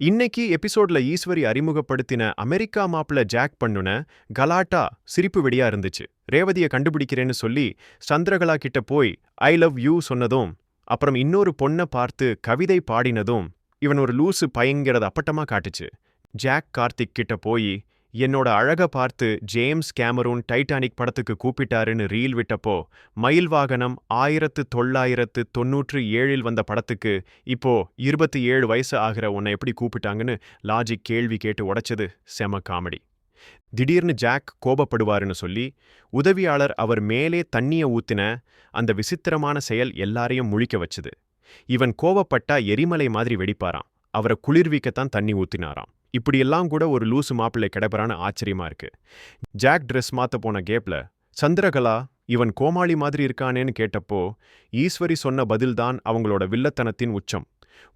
இன்னைக்கு எபிசோட்ல ஈஸ்வரி அறிமுகப்படுத்தின அமெரிக்கா மாப்பிள ஜாக் பண்ணுன கலாட்டா சிரிப்பு வெடியா இருந்துச்சு. ரேவதிய கண்டுபிடிக்கிறேன்னு சொல்லி சந்திரகலா கிட்ட போய் ஐ லவ் யூ சொன்னதும் அப்புறம் இன்னொரு பொண்ண பார்த்து கவிதை பாடினதும் இவன் ஒரு லூசு பயங்கிறத அப்பட்டமா காட்டுச்சு. ஜாக் கார்த்திக் கிட்ட போய் என்னோட அழக பார்த்து ஜேம்ஸ் கேமரூன் டைட்டானிக் படத்துக்கு கூப்பிட்டாருன்னு ரீல் விட்டப்போ மயில் வாகனம் ஆயிரத்து தொள்ளாயிரத்து தொன்னூற்று ஏழில் வந்த படத்துக்கு இப்போ இருபத்தி ஏழு வயசு ஆகிற உன்னை எப்படி கூப்பிட்டாங்கன்னு லாஜிக் கேள்வி கேட்டு உடைச்சது செம காமெடி திடீர்னு ஜாக் கோபப்படுவாருன்னு சொல்லி உதவியாளர் அவர் மேலே தண்ணிய ஊத்தின அந்த விசித்திரமான செயல் எல்லாரையும் முழிக்க வச்சுது. இவன் கோபப்பட்டா எரிமலை மாதிரி வெடிப்பாராம். அவரை குளிர்விக்கத்தான் தண்ணி ஊத்தினாராம். இப்படியெல்லாம் கூட ஒரு லூசு மாப்பிள்ளை கிடப்பறான்னு ஆச்சரியமா இருக்கு. ஜாக் ட்ரெஸ் மாத்த போன கேப்ல சந்திரகலா இவன் கோமாளி மாதிரி இருக்கானேன்னு கேட்டப்போ ஈஸ்வரி சொன்ன பதில்தான் அவங்களோட வில்லத்தனத்தின் உச்சம்.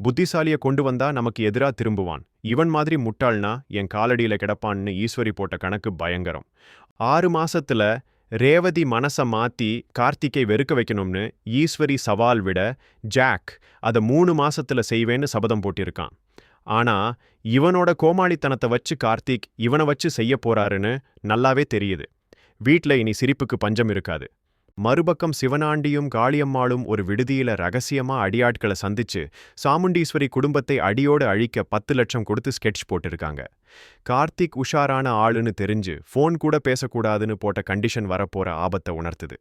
புத்திசாலிய கொண்டு வந்தா நமக்கு எதிரா திரும்புவான். இவன் மாதிரி முட்டாள்னா என் காலடியில கிடப்பான்னு ஈஸ்வரி போட்ட கணக்கு பயங்கரம். ஆறு மாசத்துல ரேவதி மனச மாத்தி கார்த்திக்கை வெறுக்க வைக்கணும்னு ஈஸ்வரி சவால் விட ஜாக் அதை மூணு மாசத்துல செய்வேன்னு சபதம் போட்டிருக்கான். ஆனா இவனோட கோமாளித்தனத்தை வச்சு கார்த்திக் இவனை வச்சு செய்ய போறாருன்னு நல்லாவே தெரியுது. வீட்ல இனி சிரிப்புக்கு பஞ்சம் இருக்காது. மறுபக்கம் சிவனாண்டியும் காளியம்மாளும் ஒரு விடுதியில ரகசியமா அடியாட்களை சந்திச்சு சாமுண்டீஸ்வரி குடும்பத்தை அடியோடு அழிக்க பத்து லட்சம் கொடுத்து ஸ்கெட்ச் போட்டிருக்காங்க. கார்த்திக் உஷாரான ஆளுன்னு தெரிஞ்சு ஃபோன் கூட பேசக்கூடாதுன்னு போட்ட கண்டிஷன் வரப்போற ஆபத்தை உணர்த்துது.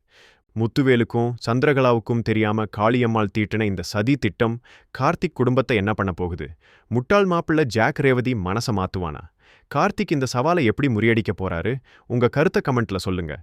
முத்துவேலுக்கும் சந்திரகலாவுக்கும் தெரியாம காளியம்மாள் தீட்டின இந்த சதி திட்டம் கார்த்திக் குடும்பத்தை என்ன பண்ண போகுது? முட்டாள் மாப்பிள்ள ஜாக் ரேவதி மனச மாத்துவானா? கார்த்திக் இந்த சவாலை எப்படி முறியடிக்க போறாரு? உங்க கருத்தை கமெண்ட்ல சொல்லுங்க.